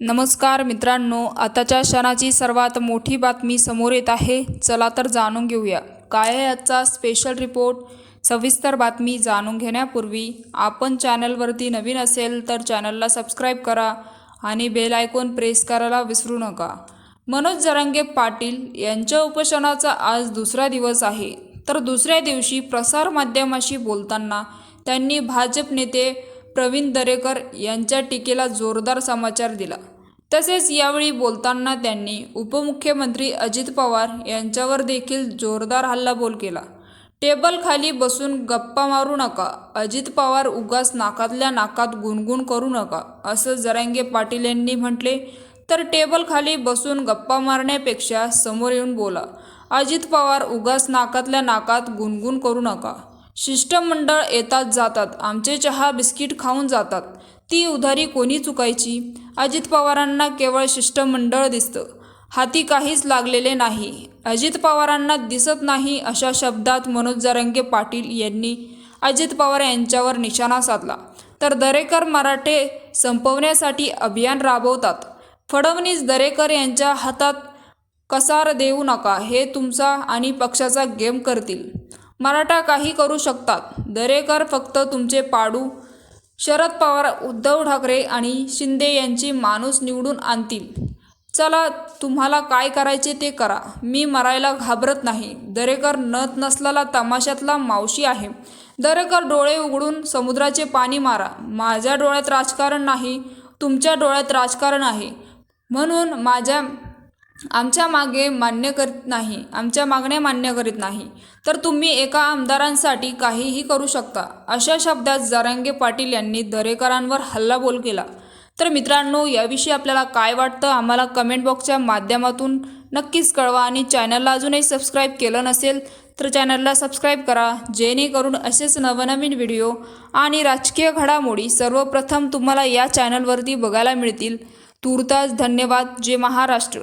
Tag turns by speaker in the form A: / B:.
A: नमस्कार मित्रांनो आताच्या क्षणाची सर्वात मोठी बातमी समोर येत आहे. चला तर जाणून घेऊया. काय आहे आजचा स्पेशल रिपोर्ट सविस्तर बातमी जाणून घेण्यापूर्वी आपण चॅनलवरती नवीन असेल तर चॅनलला सबस्क्राईब करा आणि बेल आयकॉन प्रेस करायला विसरू नका. मनोज जरांगे पाटील यांच्या उपोषणाचा आज दुसरा दिवस आहे. तर दुसऱ्या दिवशी प्रसारमाध्यमाशी बोलताना त्यांनी भाजप नेते प्रवीण दरेकर यांच्या टीकेला जोरदार समाचार दिला. तसेच यावेळी बोलताना त्यांनी उपमुख्यमंत्री अजित पवार यांच्यावर देखील जोरदार हल्लाबोल केला. टेबल खाली बसून गप्पा मारू नका अजित पवार उगास नाकातल्या नाकात गुणगुण करू नका असं जरांगे पाटील यांनी म्हटले. तर टेबल खाली बसून गप्पा मारण्यापेक्षा समोर येऊन बोला अजित पवार उगास नाकातल्या नाकात गुणगुण करू नका. शिष्टमंडळ येतात जातात. आमचे चहा बिस्किट खाऊन जातात. ती उधारी कोणी चुकायची? अजित पवारांना केवळ शिष्टमंडळ दिसतं. हाती काहीच लागलेले नाही. अजित पवारांना दिसत नाही अशा शब्दात मनोज जरंगे पाटील यांनी अजित पवार यांच्यावर निशाणा साधला. तर दरेकर मराठे संपवण्यासाठी अभियान राबवतात. फडणवीस दरेकर यांच्या हातात कसार देऊ नका. हे तुमचा आणि पक्षाचा गेम करतील. मराठा काही करू शकतात. दरेकर फक्त तुमचे पाडू. शरद पवार उद्धव ठाकरे आणि शिंदे यांची माणूस निवडून आणतील. चला तुम्हाला काय करायचे ते करा. मी मरायला घाबरत नाही. दरेकर नथ नसलेला तमाशातला मावशी आहे. दरेकर डोळे उघडून समुद्राचे पाणी मारा. माझ्या डोळ्यात राजकारण नाही तुमच्या डोळ्यात राजकारण आहे. म्हणून माझ्या आमच्या मागे मान्य करीत नाही आमच्या मागण्या मान्य करीत नाही. तर तुम्ही एका आमदारांसाठी काहीही करू शकता. अशा शब्दात जरांगे पाटील यांनी दरेकरांवर हल्लाबोल केला. तर मित्रांनो याविषयी आपल्याला काय वाटतं आम्हाला कमेंट बॉक्सच्या माध्यमातून नक्कीच कळवा आणि चॅनलला अजूनही सबस्क्राईब केलं नसेल तर चॅनलला सबस्क्राईब करा जेणेकरून असेच नवनवीन व्हिडिओ आणि राजकीय घडामोडी सर्वप्रथम तुम्हाला या चॅनलवरती बघायला मिळतील. तूर्तास धन्यवाद. जे महाराष्ट्र.